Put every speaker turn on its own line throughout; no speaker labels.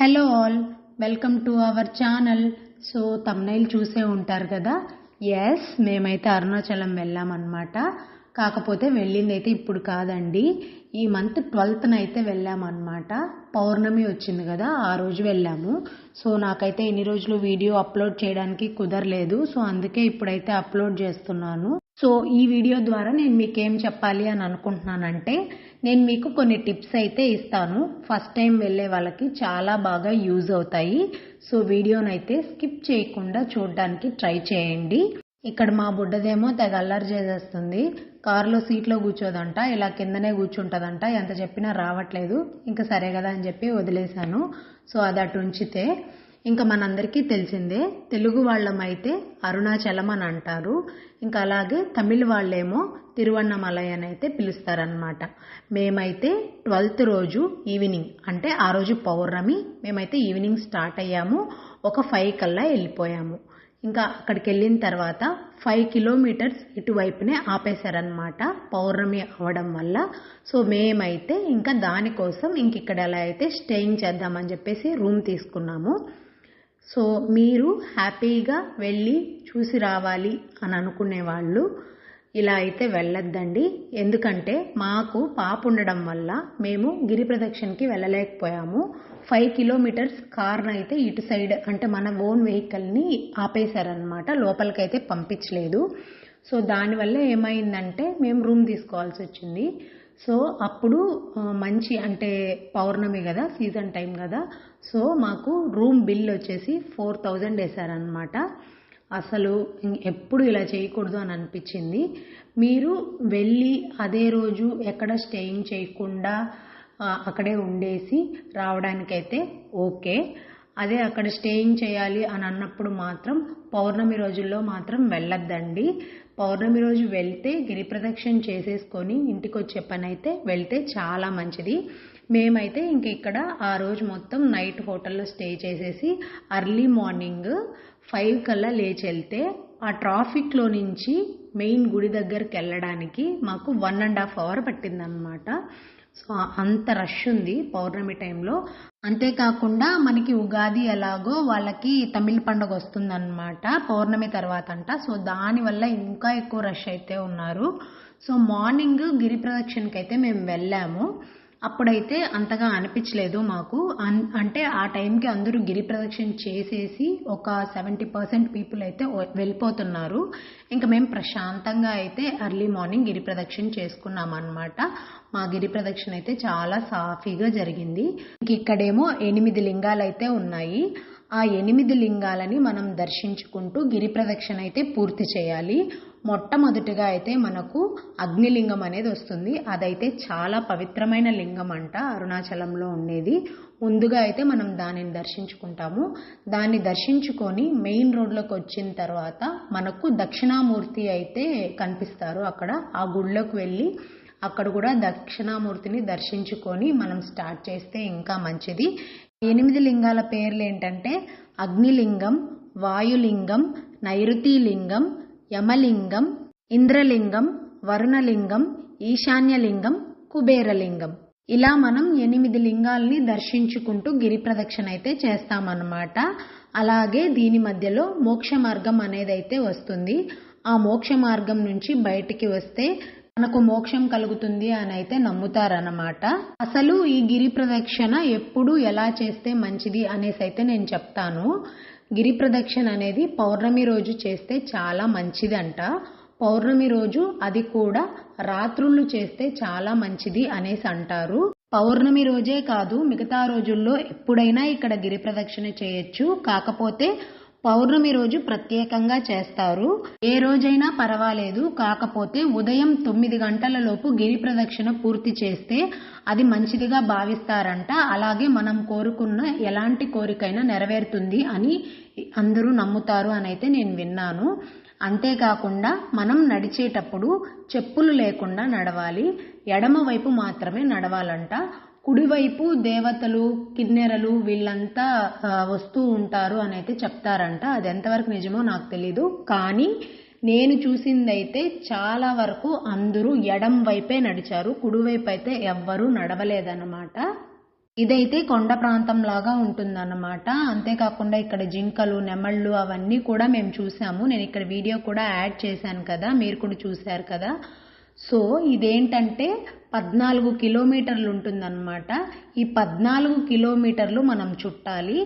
Hello all welcome to our channel so thumbnail చూసే ఉంటారు కదా? ఎస్ మేమైతే అరుణాచలం వెళ్ళామన్నమాట కాకపోతే వెళ్ళింది అయితే ఇప్పుడు కాదండి. ఈ మంత్ ట్వెల్త్న అయితే వెళ్ళామన్నమాట పౌర్ణమి వచ్చింది కదా ఆ రోజు వెళ్ళాము. సో నాకైతే ఎన్ని రోజులు వీడియో అప్లోడ్ చేయడానికి కుదరలేదు. సో అందుకే ఇప్పుడైతే అప్లోడ్ చేస్తున్నాను. సో ఈ వీడియో ద్వారా నేను మీకు ఏం చెప్పాలి అని అనుకుంటున్నానంటే నేను మీకు కొన్ని టిప్స్ అయితే ఇస్తాను. ఫస్ట్ టైం వెళ్ళే వాళ్ళకి చాలా బాగా యూజ్ అవుతాయి. సో వీడియోనైతే స్కిప్ చేయకుండా చూడడానికి ట్రై చేయండి. ఇక్కడ మా బుడ్డదేమో తెగ అల్లరి చేసేస్తుంది. కారులో సీట్లో కూర్చోదంట ఇలా కిందనే కూర్చుంటుందంట ఎంత చెప్పినా రావట్లేదు. ఇంకా సరే కదా అని చెప్పి వదిలేశాను. సో అది అటు ఉంచితే ఇంకా మనందరికీ తెలిసిందే తెలుగు వాళ్ళమైతే అరుణాచలం అని అంటారు. ఇంకా అలాగే తమిళ వాళ్ళేమో తిరువన్నమలై అని అయితే పిలుస్తారనమాట మేమైతే ట్వెల్త్ రోజు ఈవినింగ్ అంటే ఆ రోజు పౌర్ణమి మేమైతే ఈవినింగ్ స్టార్ట్ అయ్యాము. ఒక ఫైవ్ కల్లా వెళ్ళిపోయాము. ఇంకా అక్కడికి వెళ్ళిన తర్వాత ఫైవ్ కిలోమీటర్స్ ఇటువైపునే ఆపేశారనమాట పౌర్ణమి అవ్వడం వల్ల. సో మేమైతే ఇంకా దానికోసం ఇంక ఇక్కడ ఎలా అయితే స్టేయింగ్ చేద్దామని చెప్పేసి రూమ్ తీసుకున్నాము. సో మీరు హ్యాపీగా వెళ్ళి చూసి రావాలి అని అనుకునే వాళ్ళు ఇలా అయితే వెళ్ళొద్దండి. ఎందుకంటే మాకు పాప ఉండడం వల్ల మేము గిరి ప్రదక్షిణకి వెళ్ళలేకపోయాము. ఫైవ్ కిలోమీటర్స్ కార్ను అయితే ఇటు సైడ్ అంటే మన ఓన్ వెహికల్ని ఆపేశారనమాట లోపలికైతే పంపించలేదు. సో దానివల్ల ఏమైందంటే మేము రూమ్ తీసుకోవాల్సి వచ్చింది. సో అప్పుడు మంచి అంటే పౌర్ణమి కదా సీజన్ టైం కదా. సో మాకు రూమ్ బిల్ వచ్చేసి ఫోర్ థౌజండ్ వేశారనమాట అసలు ఎప్పుడు ఇలా చేయకూడదు అని అనిపించింది. మీరు వెళ్ళి అదే రోజు ఎక్కడ స్టేయింగ్ చేయకుండా అక్కడే ఉండేసి రావడానికైతే ఓకే. అదే అక్కడ స్టేయింగ్ చేయాలి అని అన్నప్పుడు మాత్రం పౌర్ణమి రోజుల్లో మాత్రం వెళ్ళొద్దండి. పౌర్ణమి రోజు వెళ్తే గిరి ప్రదక్షిణ చేసేసుకొని ఇంటికి వచ్చే పని అయితే వెళ్తే చాలా మంచిది. మేమైతే ఇంక ఇక్కడ ఆ రోజు మొత్తం నైట్ హోటల్లో స్టే చేసేసి అర్లీ మార్నింగ్ ఫైవ్ కల్లా లేచి వెళ్తే ఆ ట్రాఫిక్లో నుంచి మెయిన్ గుడి దగ్గరికి వెళ్ళడానికి మాకు వన్ అండ్ హాఫ్ అవర్ పట్టిందనమాట సో అంత రష్ ఉంది పౌర్ణమి టైంలో అంతేకాకుండా మనకి ఉగాది ఎలాగో వాళ్ళకి తమిళ పండుగ వస్తుందన్నమాట పౌర్ణమి తర్వాత అంట సో దానివల్ల ఇంకా ఎక్కువ రష్ అయితే ఉన్నారు. సో మార్నింగ్ గిరి ప్రదక్షిణకి అయితే మేము వెళ్ళాము. అప్పుడైతే అంతగా అనిపించలేదు మాకు. అంటే ఆ టైంకి అందరూ గిరి ప్రదక్షిణ చేసేసి ఒక సెవెంటీ పర్సెంట్ పీపుల్ అయితే వెళ్ళిపోతున్నారు. ఇంకా మేము ప్రశాంతంగా అయితే ఎర్లీ మార్నింగ్ గిరి ప్రదక్షిణ చేసుకున్నాం అనమాట మా గిరి ప్రదక్షిణ అయితే చాలా సాఫీగా జరిగింది. ఇక్కడేమో ఎనిమిది లింగాలు అయితే ఉన్నాయి. ఆ ఎనిమిది లింగాలని మనం దర్శించుకుంటూ గిరి ప్రదక్షిణ అయితే పూర్తి చేయాలి. మొట్టమొదటిగా అయితే మనకు అగ్నిలింగం అనేది వస్తుంది. అదైతే చాలా పవిత్రమైన లింగం అంట అరుణాచలంలో ఉండేది. ముందుగా అయితే మనం దానిని దర్శించుకుంటాము. దాన్ని దర్శించుకొని మెయిన్ రోడ్లోకి వచ్చిన తర్వాత మనకు దక్షిణామూర్తి అయితే కనిపిస్తారు అక్కడ. ఆ గుళ్ళోకి వెళ్ళి అక్కడ కూడా దక్షిణామూర్తిని దర్శించుకొని మనం స్టార్ట్ చేస్తే ఇంకా మంచిది. ఎనిమిది లింగాల పేర్లు ఏంటంటే అగ్నిలింగం వాయులింగం నైరుతిలింగం యమలింగం ఇంద్రలింగం వరుణలింగం ఈశాన్యలింగం కుబేరలింగం. ఇలా మనం ఎనిమిది లింగాల్ని దర్శించుకుంటూ గిరి ప్రదక్షిణ అయితే చేస్తామన్నమాట. అలాగే దీని మధ్యలో మోక్ష మార్గం అనేది అయితే వస్తుంది. ఆ మోక్ష మార్గం నుంచి బయటికి వస్తే మనకు మోక్షం కలుగుతుంది అని అయితే నమ్ముతారనమాట అసలు ఈ గిరి ప్రదక్షిణ ఎప్పుడు ఎలా చేస్తే మంచిది అనేసి అయితే నేను చెప్తాను. గిరి ప్రదక్షిణ అనేది పౌర్ణమి రోజు చేస్తే చాలా మంచిదంట. పౌర్ణమి రోజు అది కూడా రాత్రులు చేస్తే చాలా మంచిది అనేసి అంటారు. పౌర్ణమి రోజే కాదు మిగతా రోజుల్లో ఎప్పుడైనా ఇక్కడ గిరి ప్రదక్షిణ చేయొచ్చు. కాకపోతే పౌర్ణమి రోజు ప్రత్యేకంగా చేస్తారు. ఏ రోజైనా పర్వాలేదు. కాకపోతే ఉదయం తొమ్మిది గంటల లోపు గిరి ప్రదక్షిణ పూర్తి చేస్తే అది మంచిదిగా భావిస్తారంట. అలాగే మనం కోరుకున్న ఎలాంటి కోరికైనా నెరవేరుతుంది అని అందరూ నమ్ముతారు అని అయితే నేను విన్నాను. అంతేకాకుండా మనం నడిచేటప్పుడు చెప్పులు లేకుండా నడవాలి. ఎడమ వైపు మాత్రమే నడవాలంట. కుడివైపు దేవతలు కిన్నెరలు వీళ్ళంతా వస్తూ ఉంటారు అని అయితే చెప్తారంట. అది ఎంతవరకు నిజమో నాకు తెలీదు. కానీ నేను చూసిందైతే చాలా వరకు అందరూ ఎడం వైపే నడిచారు. కుడివైపు అయితే ఎవ్వరూ నడవలేదన్నమాట. ఇదైతే కొండ ప్రాంతం లాగా ఉంటుందన్నమాట. అంతేకాకుండా ఇక్కడ జింకలు నెమళ్ళు అవన్నీ కూడా మేము చూసాము. నేను ఇక్కడ వీడియో కూడా యాడ్ చేశాను కదా. మీరు కూడా చూశారు కదా. సో ఇదేంటంటే పద్నాలుగు కిలోమీటర్లు ఉంటుందన్నమాట. ఈ పద్నాలుగు కిలోమీటర్లు మనం చుట్టాలి.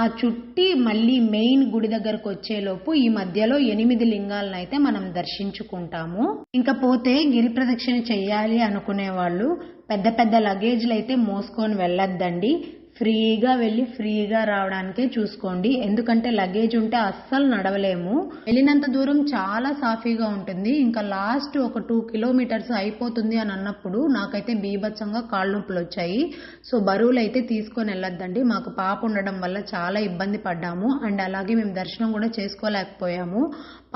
ఆ చుట్టి మళ్ళీ మెయిన్ గుడి దగ్గరకు వచ్చేలోపు ఈ మధ్యలో ఎనిమిది లింగాలను అయితే మనం దర్శించుకుంటాము. ఇంకా పోతే గిరి ప్రదక్షిణ చేయాలి అనుకునే వాళ్ళు పెద్ద పెద్ద లగేజ్లు అయితే మోసుకొని వెళ్ళొద్దండి. ఫ్రీగా వెళ్ళి ఫ్రీగా రావడానికే చూసుకోండి. ఎందుకంటే లగేజ్ ఉంటే అస్సలు నడవలేము. వెళ్ళినంత దూరం చాలా సాఫీగా ఉంటుంది. ఇంకా లాస్ట్ ఒక టూ కిలోమీటర్స్ అయిపోతుంది అని అన్నప్పుడు నాకైతే బీభత్సంగా కాళ్ళు నొప్పులు వచ్చాయి. సో బరువులు అయితే తీసుకొని వెళ్ళొద్దండి. మాకు పాప ఉండడం వల్ల చాలా ఇబ్బంది పడ్డాము. అండ్ అలాగే మేము దర్శనం కూడా చేసుకోలేకపోయాము.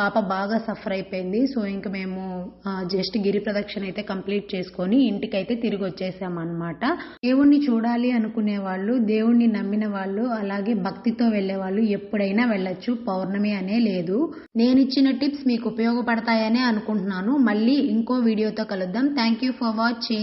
పాప బాగా సఫర్ అయిపోయింది. సో ఇంక మేము జస్ట్ గిరి ప్రదక్షిణ అయితే కంప్లీట్ చేసుకొని ఇంటికైతే తిరిగి వచ్చేసాము అనమాట దేవుణ్ణి చూడాలి అనుకునే వాళ్ళు వాళ్ళు దేవుణ్ణి నమ్మిన వాళ్ళు అలాగే భక్తితో వెళ్ళే వాళ్ళు ఎప్పుడైనా వెళ్ళొచ్చు. పౌర్ణమి అనే లేదు. నేను ఇచ్చిన టిప్స్ మీకు ఉపయోగపడతాయనే అనుకుంటున్నాను. మళ్ళీ ఇంకో వీడియోతో కలుద్దాం. Thank you for watching